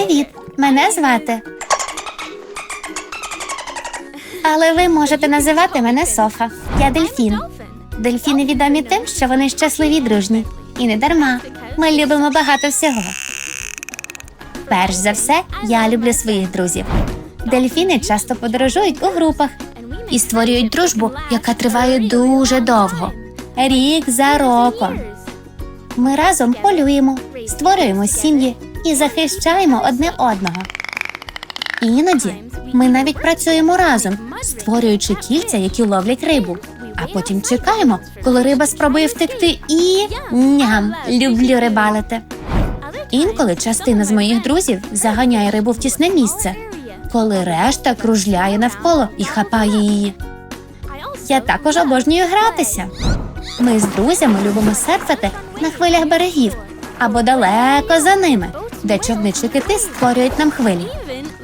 Привіт! Мене звати. Але ви можете називати мене Софа. Я дельфін. Дельфіни відомі тим, що вони щасливі дружні. І не дарма. Ми любимо багато всього. Перш за все, я люблю своїх друзів. Дельфіни часто подорожують у групах і створюють дружбу, яка триває дуже довго. Рік за роком. Ми разом полюємо, створюємо сім'ї і захищаємо одне одного. Іноді ми навіть працюємо разом, створюючи кільця, які ловлять рибу. А потім чекаємо, коли риба спробує втекти, і ням, люблю рибалити. Інколи частина з моїх друзів заганяє рибу в тісне місце, коли решта кружляє навколо і хапає її. Я також обожнюю гратися. Ми з друзями любимо серфити на хвилях берегів або далеко за ними, де човничі кити створюють нам хвилі.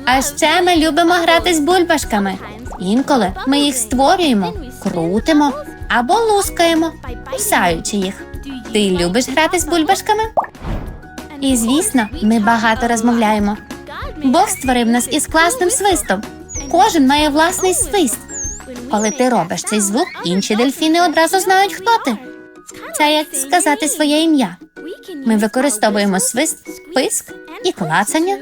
А ще ми любимо грати з бульбашками. Інколи ми їх створюємо, крутимо або лускаємо, кусаючи їх. Ти любиш грати з бульбашками? І звісно, ми багато розмовляємо. Бог створив нас із класним свистом. Кожен має власний свист. Коли ти робиш цей звук, інші дельфіни одразу знають, хто ти. Це як сказати своє ім'я. Ми використовуємо свист, писк і клацання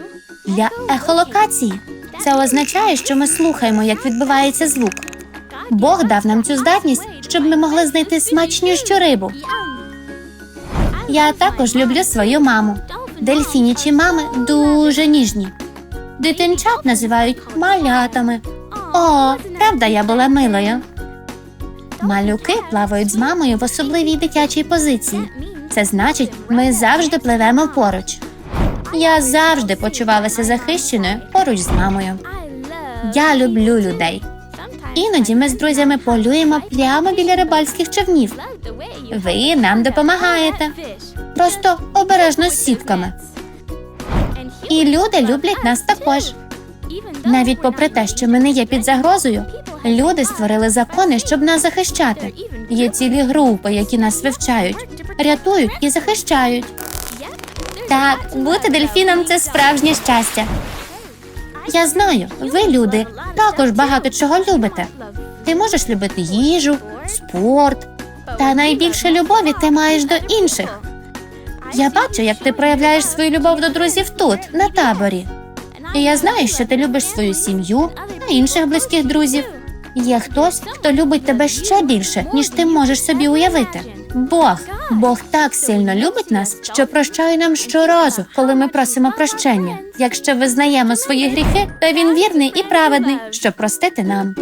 для ехолокації. Це означає, що ми слухаємо, як відбувається звук. Бог дав нам цю здатність, щоб ми могли знайти смачнющу рибу. Я також люблю свою маму. Дельфінічі мами дуже ніжні. Дитинчат називають малятами. О, правда, я була милою. Малюки плавають з мамою в особливій дитячій позиції. Це значить, ми завжди пливемо поруч. Я завжди почувалася захищеною поруч з мамою. Я люблю людей. Іноді ми з друзями полюємо прямо біля рибальських човнів. Ви нам допомагаєте. Просто обережно з сітками. І люди люблять нас також. Навіть попри те, що ми не є під загрозою, люди створили закони, щоб нас захищати. Є цілі групи, які нас вивчають, рятують і захищають. Так, бути дельфіном це справжнє щастя. Я знаю, ви, люди, також багато чого любите. Ти можеш любити їжу, спорт, та найбільше любові ти маєш до інших. Я бачу, як ти проявляєш свою любов до друзів тут, на таборі. І я знаю, що ти любиш свою сім'ю та інших близьких друзів. Є хтось, хто любить тебе ще більше, ніж ти можеш собі уявити. Бог, Бог так сильно любить нас, що прощає нам щоразу, коли ми просимо прощення. Якщо визнаємо свої гріхи, то він вірний і праведний, щоб простити нам.